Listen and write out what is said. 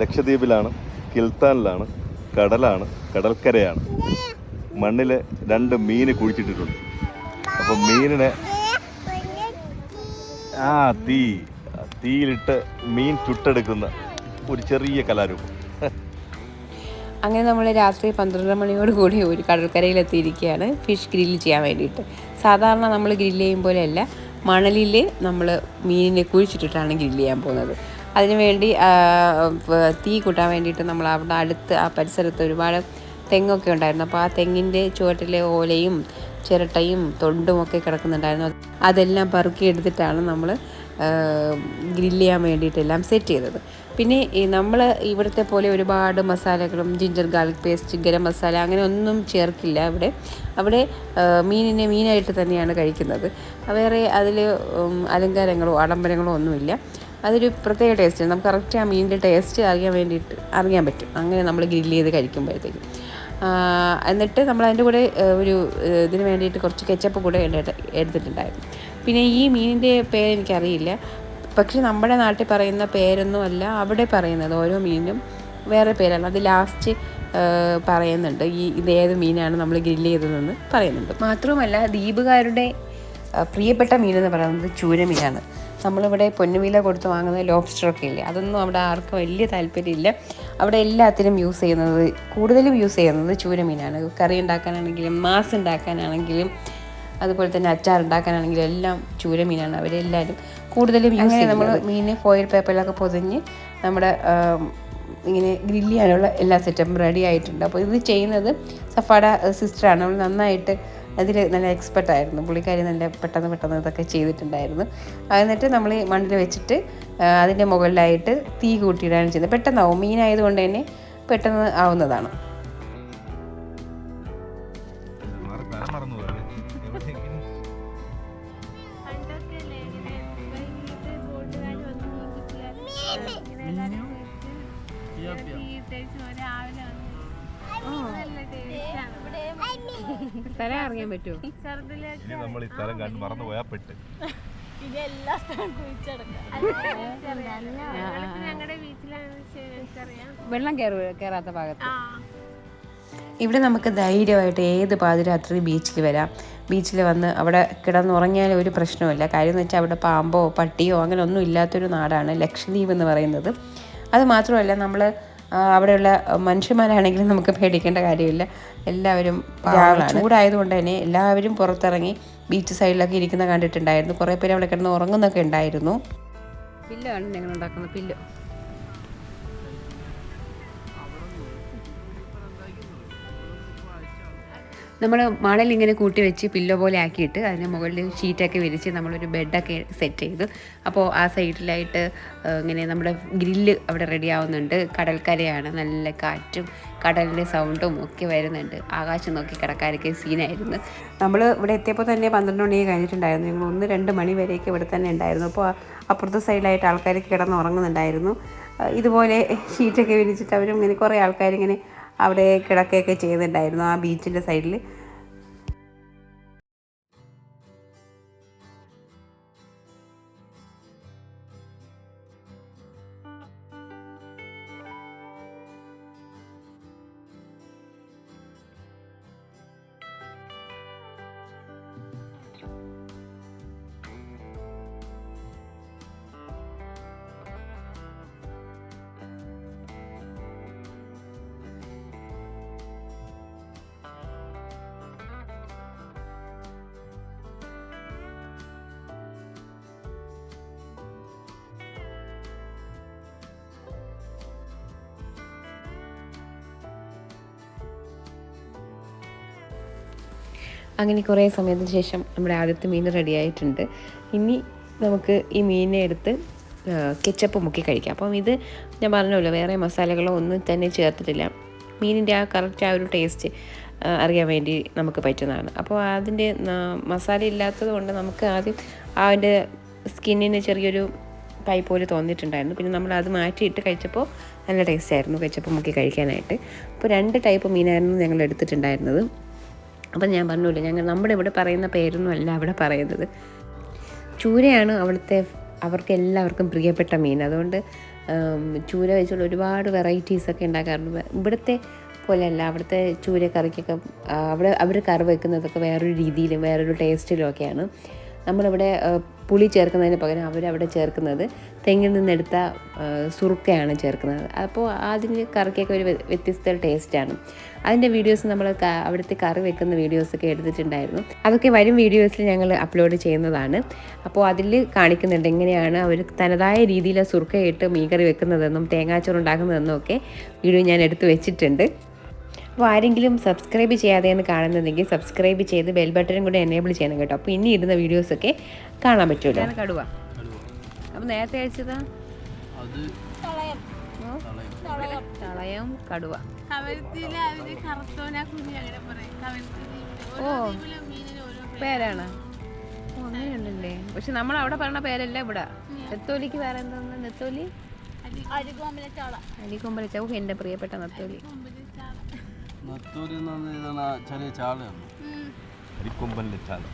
ലക്ഷദ്വീപിലാണ് കിൽത്താനിലാണ് കടലാണ് കടൽക്കരയാണ്. മണ്ണിൽ രണ്ട് മീൻ കുഴിച്ചിട്ടിട്ടുണ്ട്. അപ്പം മീനിനെ ആ തീ. തീയിലിട്ട് മീൻ ചുട്ടെടുക്കുന്ന ഒരു ചെറിയ കലാരൂപം. അങ്ങനെ നമ്മൾ രാത്രി പന്ത്രണ്ട് മണിയോട് കൂടി ഒരു കടൽക്കരയിൽ എത്തിയിരിക്കുകയാണ് ഫിഷ് ഗ്രില്ല് ചെയ്യാൻ വേണ്ടിയിട്ട്. സാധാരണ നമ്മൾ ഗ്രില്ല് ചെയ്യും പോലെയല്ല. മണലിൽ നമ്മൾ മീനിനെ കുഴിച്ചിട്ടിട്ടാണ് ഗ്രില്ല് ചെയ്യാൻ പോകുന്നത്. അതിനുവേണ്ടി വേണ്ടി തീ കൂട്ടാൻ വേണ്ടിയിട്ട് നമ്മൾ അവിടെ അടുത്ത് ആ പരിസരത്ത് ഒരുപാട് തെങ്ങൊക്കെ ഉണ്ടായിരുന്നു. അപ്പോൾ ആ തെങ്ങിന്റെ ചുവട്ടിലെ ഓലയും ചിരട്ടയും തൊണ്ടും ഒക്കെ കിടക്കുന്നുണ്ടായിരുന്നു. അതെല്ലാം പെറുക്കി എടുത്തിട്ടാണ് നമ്മൾ ഗ്രില്ല് ചെയ്യാൻ വേണ്ടിയിട്ടെല്ലാം സെറ്റ് ചെയ്തത്. പിന്നെ നമ്മൾ ഇവിടുത്തെ പോലെ ഒരുപാട് മസാലകളും ginger garlic paste garam masala അങ്ങനെ ഒന്നും ചേർക്കില്ല ഇവിടെ. അവിടെ മീനിനെ മീനായിട്ട് തന്നെയാണ് കഴിക്കുന്നത്. വേറെ അതിൽ അലങ്കാരങ്ങളോ ആഡംബരങ്ങളോ ഒന്നുമില്ല. അതൊരു പ്രത്യേക ടേസ്റ്റ് നമുക്ക് കറക്റ്റ് ആ മീനിന്റെ ടേസ്റ്റ് അറിയാൻ വേണ്ടിയിട്ട് അറിയാൻ പറ്റും. അങ്ങനെ നമ്മൾ ഗ്രില്ല് ചെയ്ത് കഴിക്കുമ്പോഴത്തേക്കും. എന്നിട്ട് നമ്മൾ അതിന്റെ കൂടെ ഒരു ഇതിന് വേണ്ടിയിട്ട് കുറച്ച് കെച്ചപ്പ് കൂടെ എടുത്ത് എടുത്തിട്ടുണ്ടായിരുന്നു. പിന്നെ ഈ മീനിന്റെ പേര് എനിക്കറിയില്ല. പക്ഷേ നമ്മുടെ നാട്ടിൽ പറയുന്ന പേരൊന്നും അല്ല. അവിടെ പറയുന്നത് ഓരോ മീനും വേറെ പേരാണ്. അത് ലാസ്റ്റ് പറയുന്നുണ്ട്. ഈ ഇത് ഏത് മീനാണ് നമ്മൾ ഗ്രില്ല് ചെയ്തതെന്ന് പറയുന്നുണ്ട്. മാത്രവുമല്ല ദ്വീപുകാരുടെ പ്രിയപ്പെട്ട മീനെന്ന് പറയുന്നത് ചൂരമീനാണ്. നമ്മളിവിടെ പൊന്നുവില കൊടുത്ത് വാങ്ങുന്ന ലോബ്സ്റ്ററൊക്കെ ഇല്ലേ? അതൊന്നും അവിടെ ആർക്കും വലിയ താല്പര്യമില്ല. അവിടെ എല്ലാത്തിനും യൂസ് ചെയ്യുന്നത് കൂടുതലും യൂസ് ചെയ്യുന്നത് ചൂരമീനാണ് കറി ഉണ്ടാക്കാനാണെങ്കിലും മാസ് ഉണ്ടാക്കാനാണെങ്കിലും അതുപോലെ തന്നെ അച്ചാർ ഉണ്ടാക്കാനാണെങ്കിലും എല്ലാം ചൂരമീനാണ് അവരെല്ലാവരും കൂടുതലും യൂസ് ചെയ്യുന്നത്. നമ്മൾ മീനെ ഫോയിൽ പേപ്പറിലൊക്കെ പൊതിഞ്ഞ് നമ്മുടെ ഇങ്ങനെ ഗ്രില്ല് ചെയ്യാനുള്ള എല്ലാ സെറ്റപ്പും റെഡി ആയിട്ടുണ്ട്. അപ്പോൾ ഇത് ചെയ്യുന്നത് സഫാഡ സിസ്റ്ററാണ് അവൾ നന്നായിട്ട് അതിൽ നല്ല എക്സ്പെർട്ട് ആയിരുന്നു. പുള്ളിക്കാരി നല്ല പെട്ടെന്ന് പെട്ടെന്ന് ഇതൊക്കെ ചെയ്തിട്ടുണ്ടായിരുന്നു. എന്നിട്ട് നമ്മൾ മണ്ണിൽ വെച്ചിട്ട് അതിന്റെ മുകളിലായിട്ട് തീ കൂട്ടിയിടാണ് ചെയ്യുന്നത്. പെട്ടെന്നാവും. മീനായതുകൊണ്ട് തന്നെ പെട്ടെന്ന് ആവുന്നതാണ്. പണ്ടൊക്കെയല്ലേ സ്ഥലം അറിയാൻ പറ്റുമോ? ചെറുതിലേക്ക് ഇനി നമ്മൾ ഈ സ്ഥലം കണ്ട് മറന്നു പോയാൽ പെട്ട്. ഞങ്ങളുടെ ബീച്ചിലാണെന്ന് വെച്ചാൽ എനിക്കറിയാം വെള്ളം കയറു കയറാത്ത ഭാഗത്ത്. ആ. ഇവിടെ നമുക്ക് ധൈര്യമായിട്ട് ഏത് പാതിരാത്രി ബീച്ചിൽ വരാം. ബീച്ചിൽ വന്ന് അവിടെ കിടന്നുറങ്ങിയാൽ ഒരു പ്രശ്നമില്ല കാര്യം എന്ന് വെച്ചാൽ അവിടെ പാമ്പോ പട്ടിയോ അങ്ങനെ ഒന്നും ഇല്ലാത്തൊരു നാടാണ് ലക്ഷദ്വീപ് എന്ന് പറയുന്നത്. അത് മാത്രമല്ല നമ്മൾ അവിടെയുള്ള മനുഷ്യന്മാരാണെങ്കിലും നമുക്ക് പേടിക്കേണ്ട കാര്യമില്ല. എല്ലാവരും. ചൂടായതുകൊണ്ട് തന്നെ എല്ലാവരും പുറത്തിറങ്ങി ബീച്ച് സൈഡിലൊക്കെ ഇരിക്കുന്ന കണ്ടിട്ടുണ്ടായിരുന്നു. കുറേ പേര് അവിടെ കിടന്ന് ഉറങ്ങുന്നൊക്കെ ഉണ്ടായിരുന്നു. പില്ലാണ് ഞങ്ങൾ ഉണ്ടാക്കുന്നത് പില്ലോ. നമ്മൾ മണൽ ഇങ്ങനെ കൂട്ടി വെച്ച് പില്ലോ പോലെ ആക്കിയിട്ട് അതിന് മുകളിൽ ഷീറ്റൊക്കെ വിരിച്ച് നമ്മളൊരു ബെഡൊക്കെ സെറ്റ് ചെയ്തു. അപ്പോൾ ആ സൈഡിലായിട്ട് ഇങ്ങനെ നമ്മുടെ ഗ്രില്ല് അവിടെ റെഡി ആവുന്നുണ്ട്. കടൽക്കരയാണ്. നല്ല കാറ്റും കടലിന്റെ സൗണ്ടും ഒക്കെ വരുന്നുണ്ട്. ആകാശം നോക്കി കിടക്കാനൊക്കെ സീനായിരുന്നു നമ്മൾ ഇവിടെ എത്തിയപ്പോൾ തന്നെ പന്ത്രണ്ട് മണി കഴിഞ്ഞിട്ടുണ്ടായിരുന്നു. ഞങ്ങൾ ഒന്ന് രണ്ട് മണി വരെയൊക്കെ ഇവിടെ തന്നെ ഉണ്ടായിരുന്നു. അപ്പോൾ അപ്പുറത്തെ സൈഡിലായിട്ട് ആൾക്കാർ കിടന്ന് ഉറങ്ങുന്നുണ്ടായിരുന്നു ഇതുപോലെ ഷീറ്റൊക്കെ വിരിച്ചിട്ട് അവരും ഇങ്ങനെ കുറേ ആൾക്കാരിങ്ങനെ അവിടെ കിടക്കുകയൊക്കെ ചെയ്യുന്നുണ്ടായിരുന്നു ആ ബീച്ചിന്റെ സൈഡിൽ അങ്ങനെ കുറേ സമയത്തിന് ശേഷം നമ്മുടെ ആദ്യത്തെ മീൻ റെഡി ആയിട്ടുണ്ട്. ഇനി നമുക്ക് ഈ മീനെ എടുത്ത് കെച്ചപ്പ് മുക്കി കഴിക്കാം. അപ്പം ഇത് ഞാൻ പറഞ്ഞല്ലോ വേറെ മസാലകളോ ഒന്നും തന്നെ ചേർത്തിട്ടില്ല. മീനിന്റെ ആ കറക്റ്റ് ആ ഒരു ടേസ്റ്റ് അറിയാൻ വേണ്ടി നമുക്ക് പറ്റുന്നതാണ്. അപ്പോൾ അതിന്റെ മസാല ഇല്ലാത്തത് കൊണ്ട് നമുക്ക് ആദ്യം അതിന്റെ സ്കിന്നിന് ചെറിയൊരു കൈ പോലെ തോന്നിയിട്ടുണ്ടായിരുന്നു. പിന്നെ നമ്മൾ അത് മാറ്റിയിട്ട് കഴിച്ചപ്പോൾ നല്ല ടേസ്റ്റ് ആയിരുന്നു കെച്ചപ്പ് മുക്കി കഴിക്കാനായിട്ട്. അപ്പോൾ രണ്ട് ടൈപ്പ് മീനായിരുന്നു ഞങ്ങൾ എടുത്തിട്ടുണ്ടായിരുന്നത്. അപ്പം ഞാൻ പറഞ്ഞില്ല ഞങ്ങൾ നമ്മുടെ ഇവിടെ പറയുന്ന പേരൊന്നും അല്ല അവിടെ പറയുന്നത്. ചൂരയാണ് അവിടുത്തെ അവർക്ക് എല്ലാവർക്കും പ്രിയപ്പെട്ട മീൻ. അതുകൊണ്ട് ചൂര വെച്ചുള്ള ഒരുപാട് വെറൈറ്റീസൊക്കെ ഉണ്ടാക്കാറുണ്ട്. ഇവിടുത്തെ പോലെയല്ല അവിടുത്തെ ചൂര കറിക്കൊക്കെ ആ, അവിടെ അവർ കറി വെക്കുന്നതൊക്കെ വേറൊരു രീതിയിലും വേറൊരു ടേസ്റ്റിലും ഒക്കെയാണ്. നമ്മളിവിടെ പുളി ചേർക്കുന്നതിന് പകരം അവരവിടെ ചേർക്കുന്നത്. തെങ്ങിൽ നിന്നെടുത്ത സുറുക്കയാണ് ചേർക്കുന്നത്. അപ്പോൾ അതിന് കറിക്കൊക്കെ ഒരു വ്യ- വ്യത്യസ്ത ടേസ്റ്റാണ്. അതിന്റെ വീഡിയോസ് നമ്മൾ അവിടുത്തെ കറി വെക്കുന്ന വീഡിയോസൊക്കെ എടുത്തിട്ടുണ്ടായിരുന്നു. അതൊക്കെ വരും വീഡിയോസിൽ ഞങ്ങൾ അപ്ലോഡ് ചെയ്യുന്നതാണ്. അപ്പോൾ അതിൽ കാണിക്കുന്നുണ്ട് എങ്ങനെയാണ് അവർ തനതായ രീതിയിൽ സുറുക്കയിട്ട് മീൻകറി വെക്കുന്നതെന്നും തേങ്ങാച്ചോറ് ഉണ്ടാക്കുന്നതെന്നും ഒക്കെ വീഡിയോ ഞാൻ എടുത്ത് വെച്ചിട്ടുണ്ട്. അപ്പോൾ ആരെങ്കിലും സബ്സ്ക്രൈബ് ചെയ്യാതെ എന്ന് കാണുന്നതെങ്കിൽ സബ്സ്ക്രൈബ് ചെയ്ത് ബെൽ ബട്ടണും കൂടെ എനേബിൾ ചെയ്യണം കേട്ടോ. അപ്പോൾ ഇനി ഇടുന്ന വീഡിയോസൊക്കെ കാണാൻ പറ്റുമല്ലോ. കടുവ. അപ്പോൾ നേരത്തെ അയച്ചതാ അത് തളയും. കടുവ. പേര്. പേരാണ്. ഓ അങ്ങനെയുണ്ടല്ലേ. പക്ഷെ നമ്മൾ അവിടെ പറഞ്ഞ പേരല്ല ഇവിടെ. നെത്തോലിക്ക് വേറെ എന്താ നെത്തോലി? അരികോമ്പലെ ചാള എന്റെ പ്രിയപ്പെട്ട നെത്തോലി. കൊമ്പൽ നിന്ന് ചെറിയ ചാളയാണ് ഉം. അരിക്കൊമ്പൻ ലച്ചാണ്